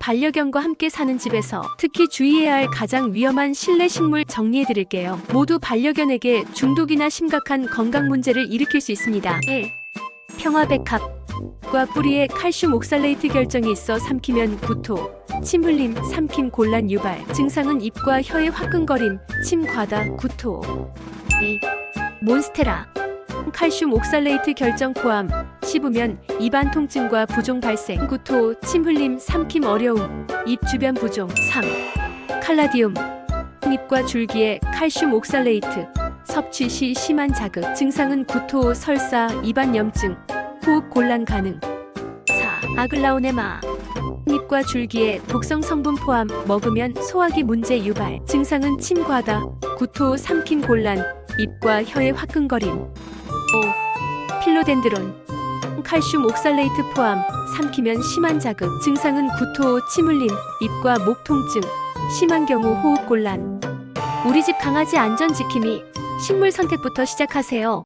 반려견과 함께 사는 집에서 특히 주의해야 할 가장 위험한 실내 식물 정리해 드릴게요. 모두 반려견에게 중독이나 심각한 건강 문제를 일으킬 수 있습니다. 1. 평화백합과 뿌리에 칼슘 옥살레이트 결정이 있어 삼키면 구토, 침 흘림, 삼킴 곤란 유발, 증상은 입과 혀의 화끈거림, 침 과다, 구토. 2. 몬스테라 칼슘 옥살레이트 결정 포함 씹으면 입안 통증과 부종 발생, 구토, 침 흘림, 삼킴 어려움, 입 주변 부종. 3. 칼라디움 잎과 줄기에 칼슘 옥살레이트 섭취 시 심한 자극, 증상은 구토, 설사, 입안 염증, 호흡 곤란 가능. 4. 아글라오네마 잎과 줄기에 독성 성분 포함 먹으면 소화기 문제 유발, 증상은 침 과다, 구토, 삼킴 곤란, 입과 혀의 화끈거림. 5. 필로덴드론 칼슘 옥살레이트 포함 삼키면 심한 자극 증상은 구토, 침 흘림, 입과 목 통증 심한 경우 호흡 곤란 우리 집 강아지 안전 지킴이 식물 선택부터 시작하세요.